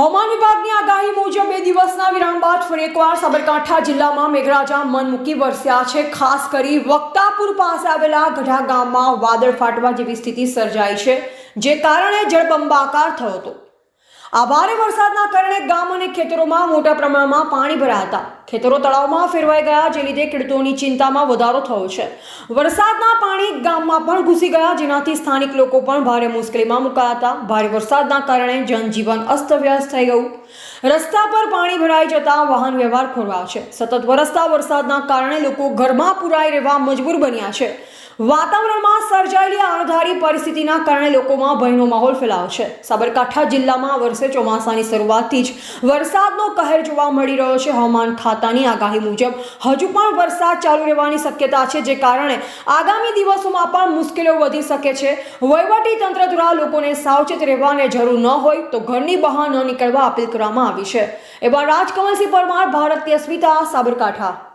હવામાન વિભાગની આગાહી મુજબ બે દિવસના વિરામ બાદ ફરી એકવાર સાબરકાંઠા જિલ્લામાં મેઘરાજા મન મૂકી વરસ્યા છે. ખાસ કરી વક્તાપુર પાસે આવેલા ગઢા ગામમાં વાદળ ફાટવા જેવી સ્થિતિ સર્જાઈ છે, જે કારણે જળબંબાકાર થયો હતો. આ ભારે વરસાદના કારણે ગામ અને ખેતરોમાં મોટા પ્રમાણમાં પાણી ભરાયા હતા. ખેતરો તળાવમાં ફેરવાઈ ગયા, જે લીધે ખેડૂતોની ચિંતામાં વધારો થયો છે. વરસાદના પાણી ગામમાં પણ ઘૂસી ગયા, જેનાથી સ્થાનિક લોકો પણ ભારે મુશ્કેલીમાં મુકાયા હતા. ભારે વરસાદના કારણે જનજીવન અસ્તવ્યસ્ત થઈ ગયું. રસ્તા પર પાણી ભરાઈ જતા વાહન વ્યવહાર ખોરવાયો છે. સતત વરસતા વરસાદના કારણે લોકો ઘરમાં પુરાઈ રહેવા મજબૂર બન્યા છે. વાતાવરણમાં સર્જાયેલી અણધારી પરિસ્થિતિના કારણે લોકોમાં ભયનો માહોલ ફેલાયો છે. સાબરકાંઠા જિલ્લામાં વર્ષે ચોમાસાની શરૂઆતથી જ વરસાદનો કહેર જોવા મળી રહ્યો છે. હવામાન ખાતાની આગાહી મુજબ હજુ પણ વરસાદ ચાલુ રહેવાની શક્યતા છે, જે કારણે આગામી દિવસોમાં પણ મુશ્કેલીઓ વધી શકે છે. વહીવટી તંત્ર દ્વારા લોકોને સાવચેત રહેવાને જરૂર ન હોય તો ઘરની બહાર ન નીકળવા અપીલ કરવામાં આવી છે. એવા રાજકમલસિંહ પરમાર, ભારતીય સ્મિતા, સાબરકાંઠા.